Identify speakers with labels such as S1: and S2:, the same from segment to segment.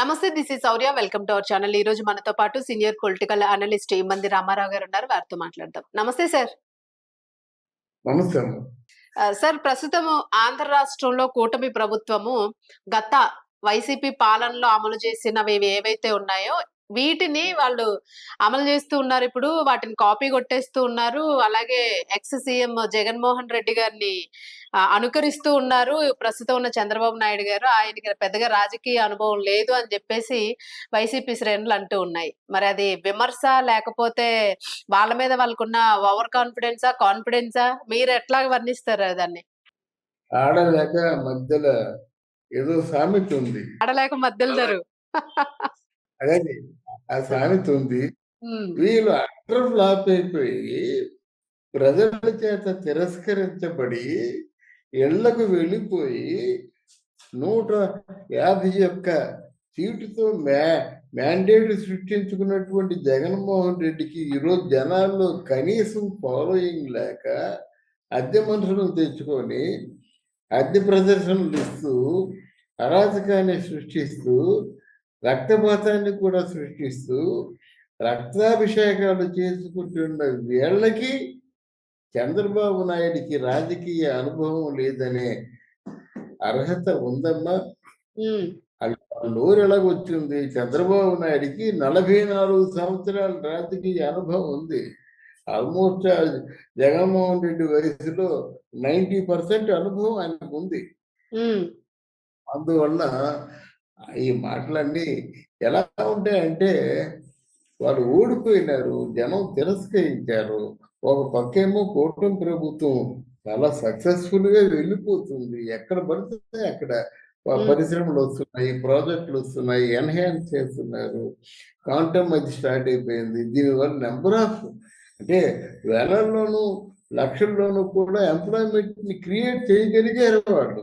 S1: నమస్తే this is Sourya welcome to our channel ఈ రోజు మనతో పాటు సీనియర్ పొలిటికల్ అనలిస్ట్ మంది రామారావు గారు ఉన్నారు. వారితో మాట్లాడదాం. నమస్తే సార్
S2: నమస్తే
S1: సార్ ప్రస్తుతం ఆంధ్ర రాష్ట్రంలో కూటమి ప్రభుత్వము గత వైసీపీ పాలనలో అమలు చేసినవి ఏవైతే ఉన్నాయో వీటిని వాళ్ళు అమలు చేస్తూ ఉన్నారు. ఇప్పుడు వాటిని కాపీ కొట్టేస్తూ ఉన్నారు. అలాగే ఎక్స్ సీఎం జగన్మోహన్ రెడ్డి గారిని అనుకరిస్తూ ఉన్నారు. ప్రస్తుతం ఉన్న చంద్రబాబు నాయుడు గారు. ఆయనకి పెద్దగా రాజకీయ అనుభవం లేదు అని చెప్పేసి వైసీపీ శ్రేణులు అంటూ ఉన్నాయి. మరి అది విమర్శ లేకపోతే వాళ్ళ మీద వాళ్ళకున్న ఓవర్ కాన్ఫిడెన్సా కాన్ఫిడెన్సా? మీరు ఎట్లా వర్ణిస్తారు దాన్ని?
S2: ఆడలేక మధ్యలో ఏదో సామెత ఉంది.
S1: ఆడలేక మధ్యలో
S2: అదే ఆ సామెత ఉంది. వీళ్ళు అటర్ ఫ్లాప్ అయిపోయి ప్రజల చేత తిరస్కరించబడి ఇళ్ళకు వెళ్ళిపోయి నూట యాభై యొక్క సీటుతో మ్యా మ్యాండేట్ సృష్టించుకున్నటువంటి జగన్మోహన్ రెడ్డికి ఈరోజు జనాల్లో కనీసం ఫాలోయింగ్ లేక అద్దె మనుషులను తెచ్చుకొని అద్దె ప్రదర్శనలు ఇస్తూ అరాచకాన్ని సృష్టిస్తూ రక్తపాతాన్ని కూడా సృష్టిస్తూ రక్తాభిషేకాలు చేసుకుంటున్న వీళ్ళకి చంద్రబాబు నాయుడికి రాజకీయ అనుభవం లేదనే అర్హత ఉందమ్మా. నోరు ఎలాగొచ్చింది. చంద్రబాబు నాయుడికి నలభై నాలుగు సంవత్సరాల రాజకీయ అనుభవం ఉంది. ఆల్మోస్ట్ జగన్మోహన్ రెడ్డి వయసులో నైంటీ పర్సెంట్ అనుభవం ఆయనకు ఉంది. అందువల్ల ఈ మాటలన్నీ ఎలా ఉంటాయంటే వాళ్ళు ఓడిపోయినారు జనం తిరస్కరించారు. ఒక పక్కేమో కూటమి ప్రభుత్వం చాలా సక్సెస్ఫుల్గా వెళ్ళిపోతుంది. ఎక్కడ పడితే అక్కడ. పరిశ్రమలు వస్తున్నాయి ప్రాజెక్టులు వస్తున్నాయి ఎన్హాన్స్ చేస్తున్నారు. కాంటమ్ అది స్టార్ట్ అయిపోయింది. దీనివల్ల నెంబర్ ఆఫ్ అంటే వేలల్లోనూ లక్షల్లోనూ కూడా ఎంప్లాయ్మెంట్ని క్రియేట్ చేయగలిగారు వాళ్ళు.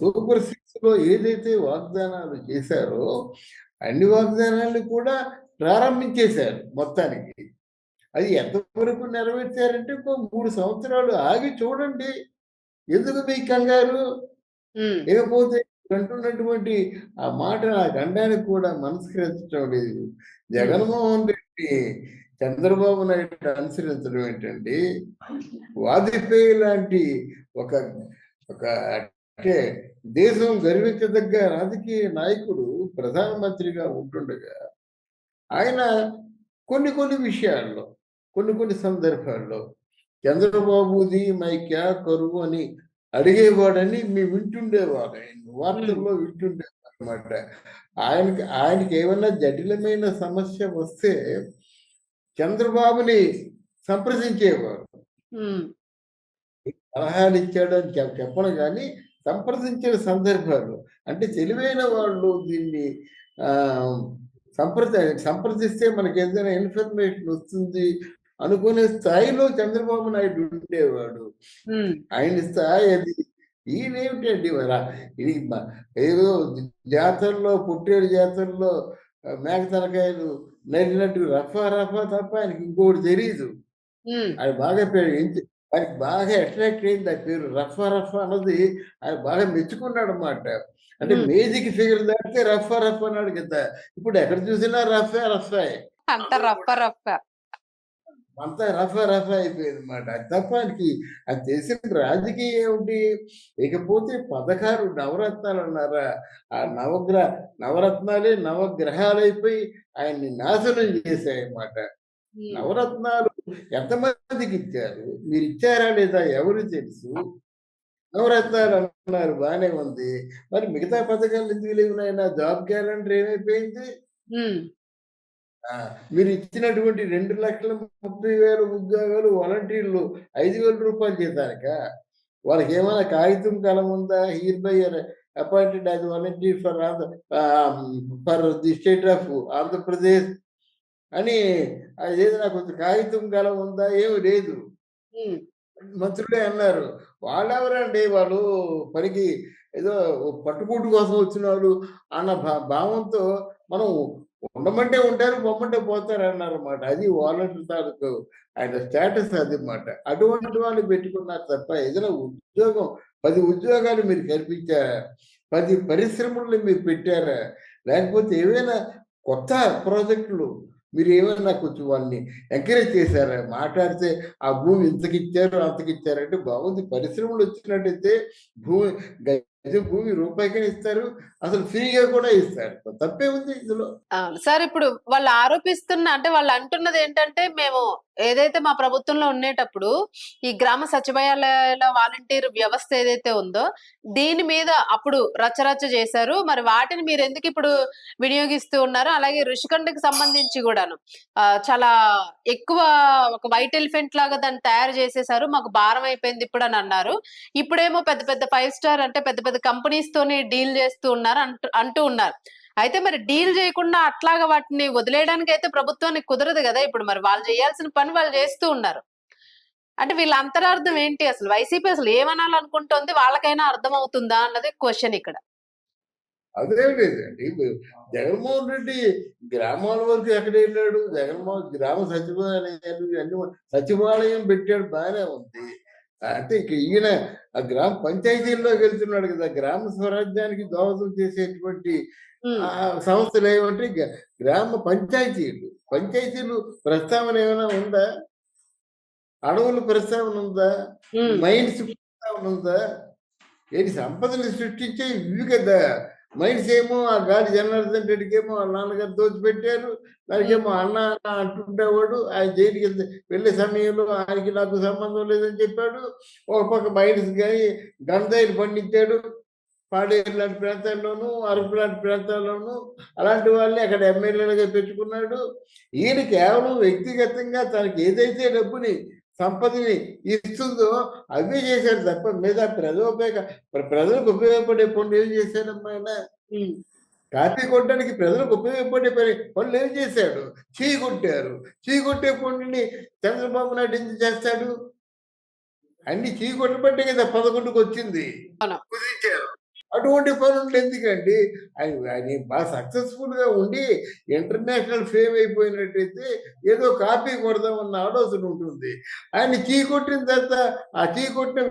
S2: సూపర్ సిక్స్లో ఏదైతే వాగ్దానాలు చేశారో అన్ని వాగ్దానాలు కూడా ప్రారంభించేశారు మొత్తానికి. అది ఎంతవరకు నెరవేర్చారంటే ఇంకో మూడు సంవత్సరాలు ఆగి చూడండి. ఎందుకు మీ కంగారు?
S1: ఉమ్,
S2: లేకపోతే అంటున్నటువంటి ఆ మాట నాకు అనడానికి కూడా మనస్కరించడం లేదు. జగన్మోహన్ రెడ్డి చంద్రబాబు నాయుడు అనుసరించడం ఏంటండి? వాజ్పేయి లాంటి ఒక ఒక అంటే దేశం గర్వించదగ్గ రాజకీయ నాయకుడు ప్రధానమంత్రిగా ఉంటుండగా ఆయన కొన్ని కొన్ని విషయాల్లో కొన్ని కొన్ని సందర్భాల్లో చంద్రబాబుది మై క్యా కరువు అని అడిగేవాడని మేము వింటుండేవాడు ఆయన వార్తల్లో వింటుండేవాడు అనమాట ఆయనకి ఆయనకి ఏమన్నా జటిలమైన సమస్య వస్తే చంద్రబాబుని సంప్రదించేవారు. సలహాలు ఇచ్చాడని చెప్- చెప్పను కానీ సంప్రదించిన సందర్భాలు. అంటే తెలివైన వాళ్ళు దీన్ని ఆ, సంప్రద సంప్రదిస్తే మనకి ఏదైనా ఇన్ఫర్మేషన్ వస్తుంది అనుకునే స్థాయిలో చంద్రబాబు నాయుడు ఉండేవాడు. ఆయన స్థాయి అది. ఈయనేమిటండి మరి? ఇది ఏదో జాతరలో పుట్టేడు జాతరలో మేక తలకాయలు నరినట్టు రఫా రఫా తప్ప ఆయనకి ఇంకోటి తెలియదు ఆయన బాగా పేరు ఆయనకి బాగా అట్రాక్ట్ అయింది ఆ పేరు రఫా రఫా అన్నది ఆయన బాగా మెచ్చుకున్నాడు అన్నమాట. అంటే. మేజిక్ ఫిగర్ దాటితే రఫా రఫా అన్నాడు కదా. ఇప్పుడు ఎక్కడ చూసినా రఫా రఫా.
S1: అంత రఫ రఫ.
S2: అంతా రఫా రఫా అయిపోయింది అనమాట తప్ప ఆయనకి అది తెలిసిన రాజకీయం ఏమిటి? ఇకపోతే పదహారు నవరత్నాలు అన్నారా? ఆ నవగ్రహ నవరత్నాలే నవగ్రహాలైపోయి ఆయన్ని నాశనం చేశాయి అన్నమాట
S1: ఉమ్,
S2: నవరత్నాలు ఎంతమందికి ఇచ్చారు? మీరు ఇచ్చారా లేదా ఎవరు తెలుసు? నవరత్నాలు అన్నారు బాగానే ఉంది. మరి మిగతా పథకాలు ఎందుకు లేవు నాయనా? జాబ్ క్యాలెండర్ ఏమైపోయింది? మీరు ఇచ్చినటువంటి రెండు లక్షల ముప్పై వేల ఉద్యోగాలు వాలంటీర్లు ఐదు వేల రూపాయలు చేశాక వాళ్ళకి ఏమైనా కాగితం కలం ఉందా? Hereby appointed as volunteer for for the state of Andhra Pradesh అని అదేదో నాకు కొంచెం కాగితం కలం ఉందా? ఏమి లేదు. మంత్రులే అన్నారు. వాళ్ళెవరండి వాళ్ళు? పనికి ఏదో పట్టుకూటు కోసం వచ్చిన వాళ్ళు అన్న భా- భావంతో మనం ఉండమంటే ఉంటారు పొమ్మంటే పోతారు అన్నారన్నమాట. అది వాలంటీర్ తాలూకు ఆయన స్టేటస్ అది అన్నమాట అటువంటి వాళ్ళు పెట్టుకున్నారు తప్ప ఏదైనా ఉద్యోగం పది ఉద్యోగాలు మీరు కల్పించారా పది పరిశ్రమలు మీరు పెట్టారా? లేకపోతే ఏవైనా కొత్త ప్రాజెక్టులు మీరు ఏమైనా కొంచెం వాళ్ళని ఎంకరేజ్ చేశారా? మాట్లాడితే ఆ భూమి ఇంతకిచ్చారు అంతకిచ్చారంటే బాగుంది. పరిశ్రమలు వచ్చినట్టయితే భూమి అయితే భూమి రూపాయికే ఇస్తారు అసలు ఫ్రీగా కూడా ఇస్తారు. తప్పే ఉంది ఇందులో?
S1: సార్ ఇప్పుడు వాళ్ళు ఆరోపిస్తున్న అంటే వాళ్ళు అంటున్నది ఏంటంటే మేము ఏదైతే మా ప్రభుత్వంలో ఉండేటప్పుడు ఈ గ్రామ సచివాలయాల వాలంటీర్ వ్యవస్థ ఏదైతే ఉందో దీని మీద అప్పుడు రచ్చరచ్చ చేశారు. మరి వాటిని మీరు ఎందుకు ఇప్పుడు వినియోగిస్తూ ఉన్నారు అలాగే ఋషికొండకి సంబంధించి కూడాను. చాలా ఎక్కువ ఒక వైట్ ఎలిఫెంట్ లాగా దాన్ని తయారు చేసేసారు మాకు భారం అయిపోయింది ఇప్పుడు అని అన్నారు. ఇప్పుడేమో పెద్ద పెద్ద ఫైవ్ స్టార్ అంటే పెద్ద పెద్ద కంపెనీస్ తోని డీల్ చేస్తూ ఉన్నారు అంటూ అంటూ ఉన్నారు. అయితే మరి డీల్ చేయకుండా అట్లాగా వాటిని వదిలేయడానికి అయితే ప్రభుత్వానికి కుదరదు కదా? ఇప్పుడు మరి వాళ్ళు చేయాల్సిన పని వాళ్ళు చేస్తూ ఉన్నారు. అంటే వీళ్ళ అంతరార్థం ఏంటి? అసలు వైసీపీ అసలు ఏమనాలనుకుంటోంది? వాళ్ళకైనా అర్థం అవుతుందా అన్నది క్వశ్చన్ ఇక్కడ.
S2: అదే లేదండి. జగన్మోహన్ రెడ్డి గ్రామాల వరకు ఎక్కడ వెళ్ళాడు? జగన్మోహన్ గ్రామ సచివాలయాలు అన్ని సచివాలయం పెట్టాడు బాగానే ఉంది. అంటే ఇక ఈయన ఆ గ్రామ పంచాయతీల్లోకి వెళ్తున్నాడు కదా? గ్రామ స్వరాజ్యానికి దోహదం చేసేటువంటి సంస్థలు ఏమంటే గ్రామ పంచాయతీలు. పంచాయతీలు ప్రస్తావన ఏమైనా ఉందా? అడవుల ప్రస్తావన ఉందా? మైండ్స్ ప్రస్తావన ఉందా? ఏంటి సంపదను సృష్టించే ఇవి కదా. మైండ్స్ ఏమో ఆ గాలి జనార్దన్ రెడ్డికి ఏమో వాళ్ళ నాన్నగారు దోచిపెట్టారు. దానికేమో అన్న అన్న అంటుండేవాడు. ఆయన జైలుకి వెళ్ళే సమయంలో ఆయనకి నాకు సంబంధం లేదని చెప్పాడు. ఒక పక్క మైండ్స్ కానీ గంధాయిలు పండించాడు పాడేరు లాంటి ప్రాంతాల్లోనూ అరకు లాంటి ప్రాంతాల్లోనూ అలాంటి వాళ్ళని అక్కడ ఎమ్మెల్యేలుగా పెట్టుకున్నాడు ఈయన కేవలం వ్యక్తిగతంగా తనకి ఏదైతే డబ్బుని సంపదని ఇస్తుందో అవే చేశాడు తప్ప మీద ప్రజోపయోగ ప్ర- ప్రజలకు ఉపయోగపడే పనులు ఏం చేశాడమ్మా ఆయన. కాపీ కొట్టడానికి ప్రజలకు ఉపయోగపడే పని పనులు ఏం చేశాడు? చీ కొట్టారు. చీ కొట్టే పనులని చంద్రబాబు నాయుడు ఎందుకు చేస్తాడు? అన్ని చీ కొట్టబట్టే కదా పదకొండుకు వచ్చింది. కుదించారు. అటువంటి పనులు ఎందుకండి? ఆయన ఆయన బాగా సక్సెస్ఫుల్గా ఉండి ఇంటర్నేషనల్ ఫేమ్ అయిపోయినట్టయితే ఏదో కాపీ కొడదామన్న ఆలోచన ఉంటుంది. ఆయన చీ కొట్టిన తర్వాత ఆ చీ కొట్టిన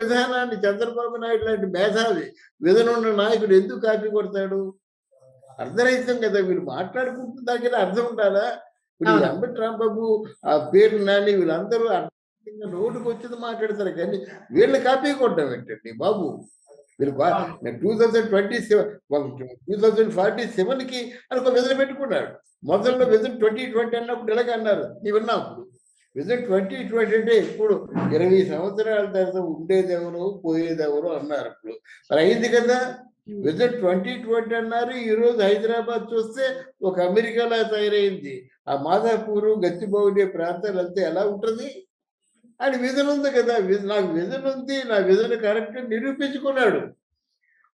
S2: విధానాన్ని చంద్రబాబు నాయుడు లాంటి మేధావి విధనున్న నాయకుడు ఎందుకు కాపీ కొడతాడు? అర్ధరహితం కదా వీళ్ళు మాట్లాడుకుంటున్న దగ్గర అర్థం ఉండాలా? ఇప్పుడు. అంబటి రాంబాబు ఆ పేరు నాని వీళ్ళందరూ రోడ్డుకు వచ్చింది మాట్లాడతారు కానీ వీళ్ళు కాపీ కొట్టడం ఏంటండి బాబు? వీళ్ళు two thousand twenty seven two thousand forty సెవెన్కి అనుకో విధులు పెట్టుకున్నాడు మొదల్లో విజన్ ట్వంటీ ట్వంటీ అన్నప్పుడు ఎలాగ అన్నారు? నీవు విన్నాప్పుడు విజన్ ట్వంటీ ట్వంటీ అంటే ఇప్పుడు ఇరవై సంవత్సరాల తర్వాత ఉండేదెవరు పోయేదెవరు అన్నారు ఇప్పుడు మరి అయింది కదా? విజన్ ట్వంటీ ట్వంటీ అన్నారు ఈ రోజు హైదరాబాద్ చూస్తే ఒక అమెరికాలా తయారైంది. ఆ మాధాపూర్ గచ్చిబౌలి ప్రాంతాలు అంతా ఎలా ఉంటుంది? అని విధులు ఉంది కదా. వి- నాకు విధులు ఉంది. నా విధులు కరెక్ట్ నిరూపించుకున్నాడు.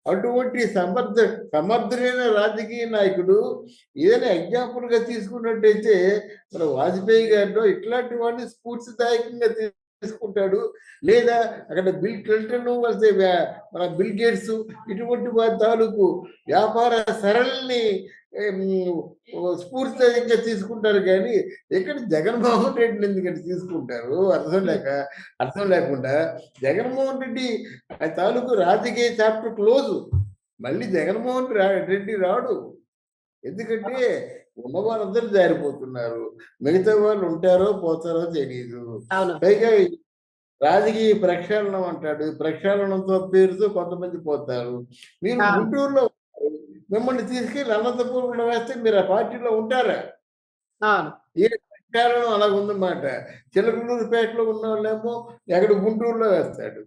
S2: అటువంటి సమర్థ సమర్థులైన రాజకీయ నాయకుడు ఏదైనా ఎగ్జాంపుల్గా తీసుకున్నట్టయితే మన వాజ్పేయి గారిలో ఇట్లాంటి వాడిని స్ఫూర్తిదాయకంగా తీసుకుంటాడు. లేదా అక్కడ బిల్ క్లింటన్ వస్తే మన బిల్ గేట్స్ ఇటువంటి వారి తాలూకు వ్యాపార సరళిని ఏం, స్ఫూర్తిదాయకంగా తీసుకుంటారు కానీ ఇక్కడ జగన్మోహన్ రెడ్డిని ఎందుకంటే తీసుకుంటారు? అర్థం లేక అర్థం లేకుండా జగన్మోహన్ రెడ్డి ఆ తాలూకు రాజకీయ చాప్టర్ క్లోజ్. మళ్ళీ జగన్మోహన్ రెడ్డి రాడు. ఎందుకంటే ఉన్న వాళ్ళందరూ జారిపోతున్నారు. మిగతా వాళ్ళు ఉంటారో పోతారో తెలియదు పైగా రాజకీయ ప్రక్షాళనం అంటాడు. ప్రక్షాళనంతో పేరుతో కొంతమంది పోతారు. మీరు. గుంటూరులో. మిమ్మల్ని తీసుకెళ్ళి అనంతపురంలో వేస్తే మీరు ఆ పార్టీలో ఉంటారా?
S1: అవును.
S2: ప్రక్షాళనం అలాగ ఉందన్నమాట చిలకలూరుపేటలో ఉన్న వాళ్ళేమో ఎక్కడ గుంటూరులో వేస్తాడు.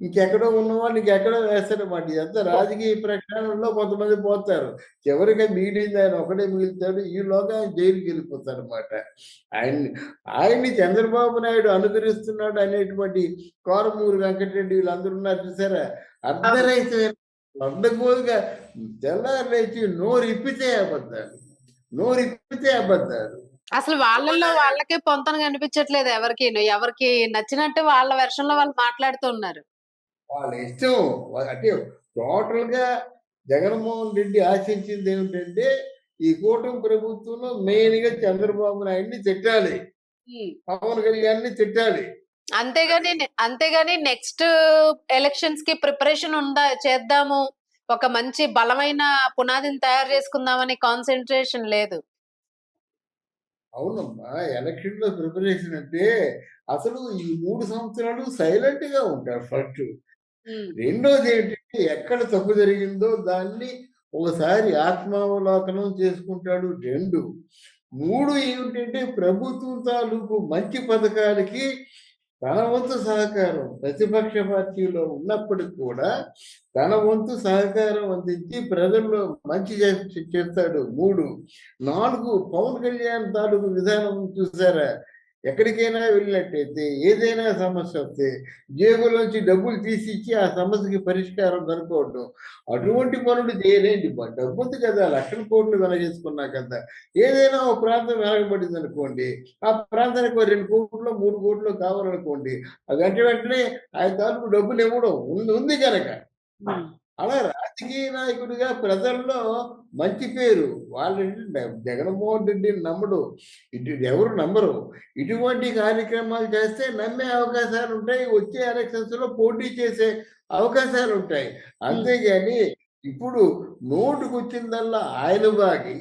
S2: ఇంకెక్కడో ఉన్న వాళ్ళు ఇంకెక్కడో వేస్తాడన్నమాట ఇదంతా రాజకీయ ప్రక్షాళనలో కొంతమంది పోతారు. చివరిగా మిగిలింది ఆయన ఒకడే మిగులుతాడు. ఈలోగా ఆయన జైలుకి వెళ్ళిపోతాడు అనమాట ఆయన్ని ఆయన్ని చంద్రబాబు నాయుడు అనుకరిస్తున్నాడు అనేటువంటి కోరమూరు వెంకటరెడ్డి వీళ్ళందరూ ఉన్నారు చూసారా? అర్ధరహితమైన అడ్డగోలుగా తెల్లారు లేచి నోరు ఇప్పితే అబద్ధాలు నోరు ఇప్పితే అబద్ధాలు.
S1: అసలు వాళ్ళల్లో వాళ్ళకే పొంతన కనిపించట్లేదు ఎవరికి ఎవరికి నచ్చినట్టు వాళ్ళ వెర్షన్లో వాళ్ళు మాట్లాడుతున్నారు
S2: వాళ్ళ ఇష్టం. అంటే టోటల్గా జగన్మోహన్ రెడ్డి ఆశించింది ఏమిటంటే ఈ కూటమి ప్రభుత్వంలో మెయిన్గా చంద్రబాబు నాయుడిని తిట్టాలి. పవన్ కళ్యాణ్ని తిట్టాలి.
S1: అంతేగాని అంతేగాని నెక్స్ట్ ఎలక్షన్స్కి ప్రిపరేషన్ ఉందా చేద్దాము ఒక మంచి బలమైన పునాదిని తయారు చేసుకుందామని కాన్సంట్రేషన్ లేదు.
S2: అవునమ్మా. ఎలక్షన్‌లో ప్రిపరేషన్ అంటే అసలు ఈ 3 సంవత్సరాలు సైలెంట్‌గా ఉంటాడు ఫస్టు.
S1: హ్మ్.
S2: రెండోదేంటంటే ఎక్కడ తప్పు జరిగిందో దాన్ని ఒకసారి ఆత్మావలోకనం చేసుకుంటాడు. 2 3 ఏమిటంటే ప్రభుత్వం తాలూకు మంచి పథకాలకి తన వంతు సహకారం ప్రతిపక్ష పార్టీలో ఉన్నప్పటికి కూడా తన వంతు సహకారం అందించి ప్రజల్లో మంచి చేస్తాడు 3. 4 పవన్ కళ్యాణ్ తాలూకు విధానం చూసారా? ఎక్కడికైనా వెళ్ళినట్టయితే ఏదైనా సమస్య వస్తే జేబులోంచి డబ్బులు తీసిచ్చి ఆ సమస్యకి పరిష్కారం కనుక్కోవటం. అటువంటి పనులు చేయలేండి. బ డబ్బుంది కదా! లక్షల కోట్లు వెనగేసుకున్నా కదా! ఏదైనా ఒక ప్రాంతం వెనకబడిందనుకోండి. ఆ ప్రాంతానికి ఓ 2,00,00,000 3,00,00,000 కావాలనుకోండి. ఆ వెంట వెంటనే ఆయన తాలూకు డబ్బులివ్వడం ఉంది ఉంది గనక.
S1: హ్మ్.
S2: అలా రాజకీయ నాయకుడిగా ప్రజల్లో మంచి పేరు. వాళ్ళేంటంటే జగన్మోహన్ రెడ్డిని నమ్మడు. ఇటు ఎవరు నమ్మరు. ఇటువంటి కార్యక్రమాలు చేస్తే నమ్మే అవకాశాలుంటాయి. వచ్చే ఎలక్షన్స్‌లో పోటీ చేసే అవకాశాలుంటాయి. అంతేగాని ఇప్పుడు నోటికొచ్చిందల్లా ఆయన వాగి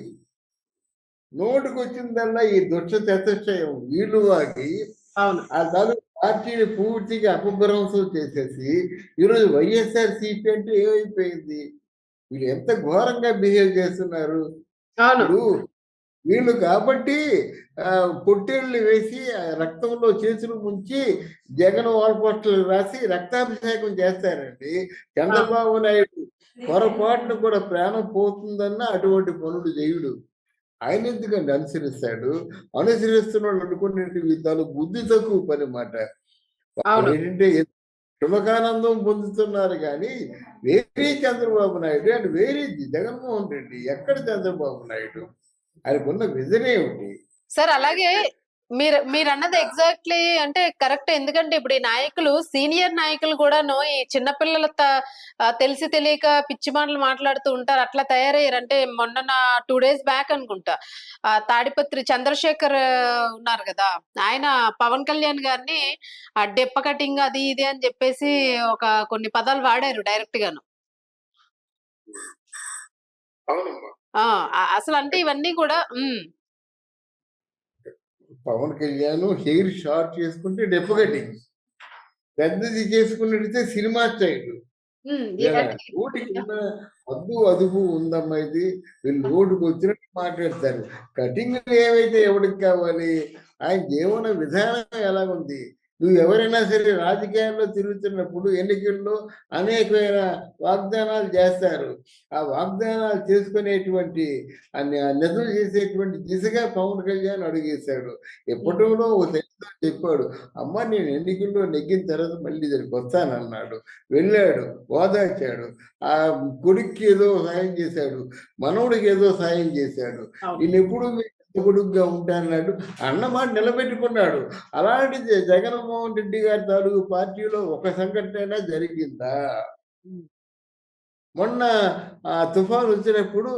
S2: నోటికొచ్చిందల్లా ఈ దుష్ట చతుష్టయం వీళ్ళు వాగి
S1: అవును.
S2: ఆ పార్టీని పూర్తిగా అపభ్రంశం చేసేసి ఈరోజు వైఎస్ఆర్‌సీపీ అంటే ఏమైపోయింది? వీళ్ళు ఎంత ఘోరంగా బిహేవ్ చేస్తున్నారు. వీళ్ళు కాబట్టి పొట్టేళ్ళు వేసి రక్తంలో చేతులు ముంచి జగన్ వాల్పోస్టర్‌లు రాసి రక్తాభిషేకం చేస్తారండి. చంద్రబాబు నాయుడు పొరపాటున కూడా ప్రాణం పోతుందన్న అటువంటి పనులు చేయడు. ఆయన ఎందుకండి అనుసరిస్తాడు? అనుసరిస్తున్నోళ్ళు అనుకునేటి ఈ తాలూకు బుద్ధి తక్కువ పని మాట. ఏంటంటే సుఖానందం పొందుతున్నారు గానీ, వేరే చంద్రబాబు నాయుడు అండ్ వేరే జగన్మోహన్ రెడ్డి. ఎక్కడ చంద్రబాబు నాయుడు? ఆయనకున్న విజన్ ఏమిటి?
S1: సార్ అలాగే మీరు మీరన్నది ఎగ్జాక్ట్‌లీ అంటే కరెక్టే. ఎందుకంటే ఇప్పుడు ఈ నాయకులు సీనియర్ నాయకులు కూడాను ఈ చిన్న పిల్లల త ఆహ్, తెలిసి తెలియక పిచ్చి మాటలు మాట్లాడుతూ ఉంటారు. అట్లా తయారయ్యారు. అంటే మొన్న 2 డేస్ బ్యాక్ అనుకుంటా. ఆహ్, తాడిపత్రి చంద్రశేఖర్ ఉన్నారు గదా! ఆయన పవన్ కళ్యాణ్ గారిని ఆహ్, డెప్ప కటింగ్ అది ఇది అని జెప్పేసి ఒక కొన్ని పదాలు వాడారు డైరెక్ట్ గాను.
S2: అవునమ్మా.
S1: ఆ! అ అసలంటే ఇవన్నీ కూడా.
S2: పవన్ కళ్యాణ్ హెయిర్ షార్ట్ చేసుకుంటే డెప్పు కటింగ్. పెద్దది చేసుకున్నట్టయితే సినిమా స్టైలు. హద్దు, అదుపు ఉందమ్మా ఇది. వీళ్ళు నోటికొచ్చినట్టు మాట్లాడతారు. కటింగ్‌లు ఏవైతే ఎవడికి కావాలి? ఆయన జీవన విధానం ఎలాగుంది? నువ్వెవరైనా సరే రాజకీయాల్లో తిరుగుతున్నప్పుడు ఎన్నికల్లో అనేకమైన వాగ్దానాలు చేస్తారు. ఆ వాగ్దానాలు చేసుకునేటువంటి ఆ ని నిజం చేసేటువంటి దిశగా పవన్ కళ్యాణ్ అడుగేశాడు. ఎప్పటినో ఓ తెలుగులో చెప్పాడు. అమ్మ నేను ఎన్నికల్లో నెగ్గిన తర్వాత మళ్ళీ ఇక్కడికొస్తానన్నాడు. వెళ్ళాడు. ఓదార్చాడు. ఆ కొడుక్కి ఏదో సాయం చేశాడు. మనవడికి ఏదో సాయం చేశాడు.
S1: అవును.
S2: నేనెప్పుడు మీ కొడుకుగా ఉంటానన్నాడు. అన్న మాట నిలబెట్టుకున్నాడు. అలాంటిది జగన్మోహన్ రెడ్డి గారి తాలూకు పార్టీలో ఒక సంఘటనైనా జరిగిందా? మొన్న ఆ తుఫాన్ వచ్చినప్పుడు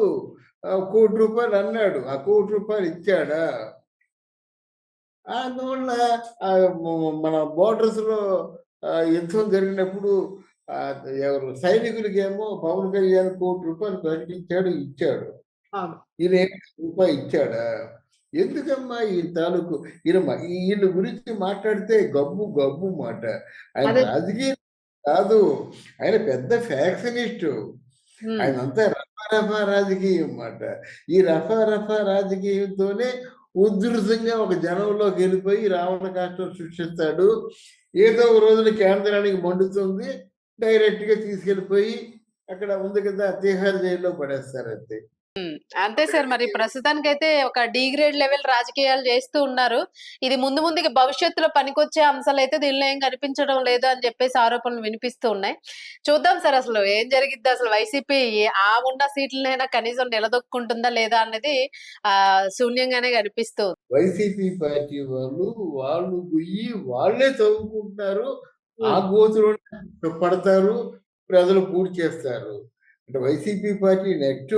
S2: ఆహ్, రూ. 1,00,00,000 అన్నాడు. ఆ రూ. 1,00,00,000 ఇచ్చాడా? అందువల్ల మన బోర్డర్స్‌లో యుద్ధం జరిగినప్పుడు ఎవరు సైనికులకేమో పవన్ కళ్యాణ్ రూ. 1,00,00,000 ప్రకటించాడు, ఇచ్చాడు.
S1: అవును.
S2: రూపాయి ఇచ్చాడా? ఎందుకమ్మా ఈ తాలూకు ఈయన మ ఈయన గురించి మాట్లాడితే గబ్బు గబ్బు మాట. ఆయన
S1: అదే.
S2: రాజకీయం కాదు. ఆయన పెద్ద ఫ్యాక్షనిస్టు.
S1: హ్మ్.
S2: ఆయనంతా రఫా రఫా రాజకీయం మాట. ఈ రఫా రఫా రాజకీయంతోనే ఉధృతంగా ఒక జనంలోకి వెళ్ళిపోయి రావణ కాష్టం సృష్టిస్తాడు. ఏదో ఒక రోజున కేంద్రానికి మండుతుంది. డైరెక్ట్‌గా తీసుకెళ్ళిపోయి అక్కడ ఉంది కదా! తిహార్ జైల్‌లో పడేస్తారంతే.
S1: అంతే సార్. మరి ప్రస్తుతానికైతే ఒక డి గ్రేడ్ లెవెల్ రాజకీయాలు చేస్తూ ఉన్నారు. ఇది ముందు ముందుకి భవిష్యత్తులో పనికొచ్చే అంశాలైతే దీనిలో ఏం కనిపించడం లేదు అని చెప్పేసి ఆరోపణలు వినిపిస్తూ ఉన్నాయి. చూద్దాం సార్ అసలు ఏం జరిగిద్దో అసలు వైసీపీ ఆ ఉన్న సీట్లనైనా కనీసం నిలదొక్కుంటుందా లేదా అన్నది ఆహ్, శూన్యంగానే కనిపిస్తూ ఉంది.
S2: వైసీపీ పార్టీ వాళ్ళు, వాళ్ళు పొయ్యి వాళ్ళే తవ్వుకుంటున్నారు. ఆ
S1: హ్మ్.
S2: గోతులోనే పడతారు. ప్రజలు పూడ్చి చేస్తారు. అంటే వైసీపీ పార్టీ నెక్స్ట్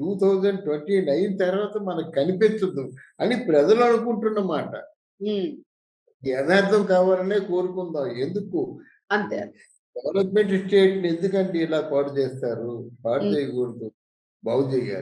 S2: 2029 తర్వాత మనకు కనిపించదు అని ప్రజలు అనుకుంటున్న మాట.
S1: హ్మ్.
S2: యథార్థం కావాలనే కోరుకుందాం. ఎందుకు?
S1: అంతే.
S2: డెవలప్‌మెంట్ స్టేట్‌ని ఎందుకండి ఇలా పాడు చేస్తారు? పాడు. చేయకూడదు. బాగు చేయాలి.